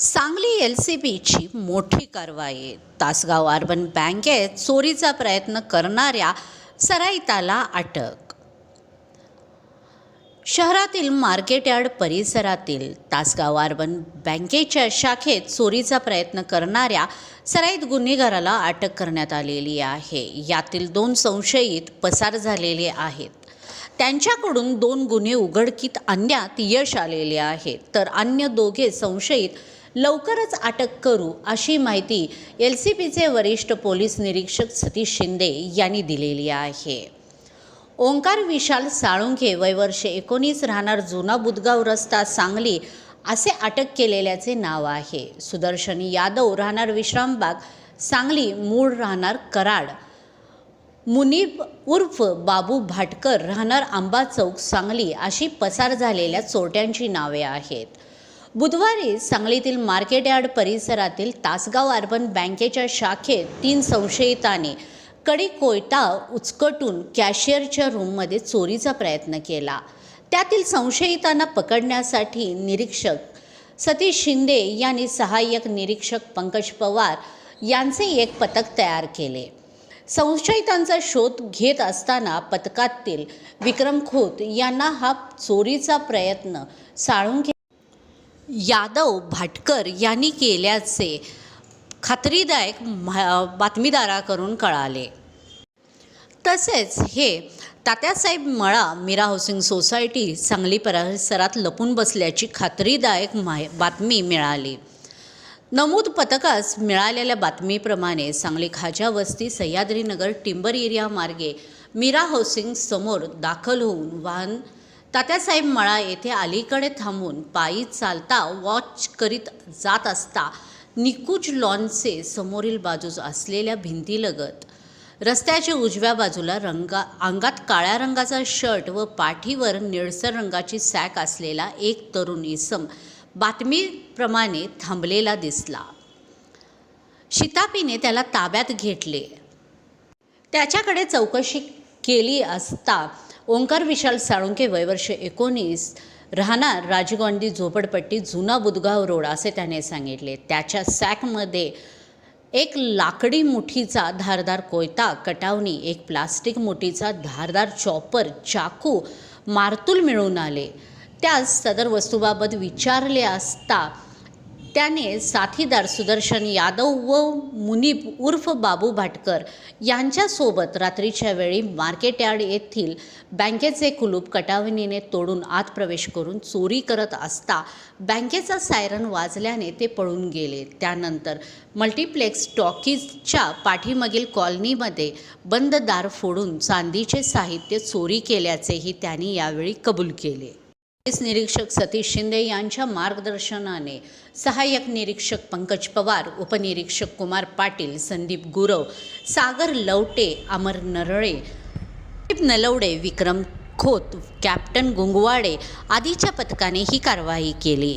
Sangli L C बीची मोठी कारवाई. तासगाव अर्बन बँकेत चोरीचा प्रयत्न करणाऱ्या सराईताला अटक. शहरातील मार्केट यार्ड परिसरातील तासगाव अर्बन बँकेच्या शाखेत चोरीचा प्रयत्न करणाऱ्या सराईत गुन्हेगाराला अटक करण्यात आलेली आहे. यातील दोन संशयित पसार झालेले आहेत. त्यांच्याकडून दोन गुन्हे उघडकीत आणण्यात यश आलेले आहे. तर अन्य दोघे संशयित लवकरच अटक करू अशी माहिती एल सी पीचे वरिष्ठ पोलीस निरीक्षक सतीश शिंदे यांनी दिलेली आहे. ओंकार विशाल साळुंखे वय वर्षे एकोणीस राहणार जुना बुदगाव रस्ता सांगली असे अटक केलेल्याचे नाव आहे. सुदर्शन यादव राहणार विश्रामबाग सांगली मूळ राहणार कराड. मुनीब उर्फ बाबू भाटकर राहणार आंबा चौक सांगली अशी पसार झालेल्या चोरट्यांची नावे आहेत. बुधवारी सांगलीतील मार्केट यार्ड परिसरातील तासगाव अर्बन बँकेच्या शाखेत तीन संशयितांनी कडी कोयता उचकटून कॅशियरच्या रूममध्ये चोरीचा प्रयत्न केला. त्यातील संशयितांना पकडण्यासाठी निरीक्षक सतीश शिंदे यांनी सहाय्यक निरीक्षक पंकज पवार यांचे एक पथक तयार केले. संशयितांचा शोध घेत असताना पथकातील विक्रम खोत यांना हा चोरीचा प्रयत्न साळून यादव भाटकर यांनी केल्याचे खात्रीदायक बातमीदाराकडून कळाले. तसेच हे तात्यासाहेब मळा मीरा हाऊसिंग सोसायटी सांगली परिसरात लपून बसल्याची खात्रीदायक माहि बातमी मिळाली. नमूद पथकास मिळालेल्या बातमीप्रमाणे सांगली खाजा वस्ती सह्याद्रीनगर टिंबर एरिया मार्गे मीरा हाऊसिंग समोर दाखल होऊन वाहन तात्यासाहेब मळा येथे अलीकडे थांबून पायी चालता वॉच करीत जात असता निकुज लॉनचे समोरील बाजूस असलेल्या भिंतीलगत रस्त्याच्या उजव्या बाजूला रंगा अंगात काळ्या रंगाचा शर्ट व पाठीवर निळसर रंगाची सॅक असलेला एक तरुण इसम बातमीप्रमाणे थांबलेला दिसला. शितापीने त्याला ताब्यात घेतले. त्याच्याकडे चौकशी केली असता ओंकार विशाल साळुंके वयवर्ष एकोणीस राहणार राजगोंडी झोपडपट्टी जुना बुदगाव रोड असे त्याने सांगितले. त्याच्या सॅकमध्ये एक लाकडी मुठीचा धारदार कोयता कटावणी एक प्लास्टिक मुठीचा धारदार चॉपर चाकू मारतूल मिळून आले. त्यास सदर वस्तूबाबत विचारले असता त्याने साथीदार सुदर्शन यादव व मुनीप उर्फ बाबू भाटकर यांच्यासोबत रात्रीच्या वेळी मार्केट यार्ड येथील बँकेचे कुलूप कटावणीने तोडून आत प्रवेश करून चोरी करत असता बँकेचा सायरन वाजल्याने ते पळून गेले. त्यानंतर मल्टिप्लेक्स टॉकीजच्या पाठीमागील कॉलनीमध्ये बंद दार फोडून चांदीचे साहित्य चोरी केल्याचेही त्यांनी यावेळी कबूल केले. पोलीस निरीक्षक सतीश शिंदे यांच्या मार्गदर्शनाने सहाय्यक निरीक्षक पंकज पवार उपनिरीक्षक कुमार पाटील संदीप गुरव सागर लवटे अमर नरळे नलवडे विक्रम खोत कॅप्टन गुंगवाडे आदीच्या पथकाने ही कारवाई केली.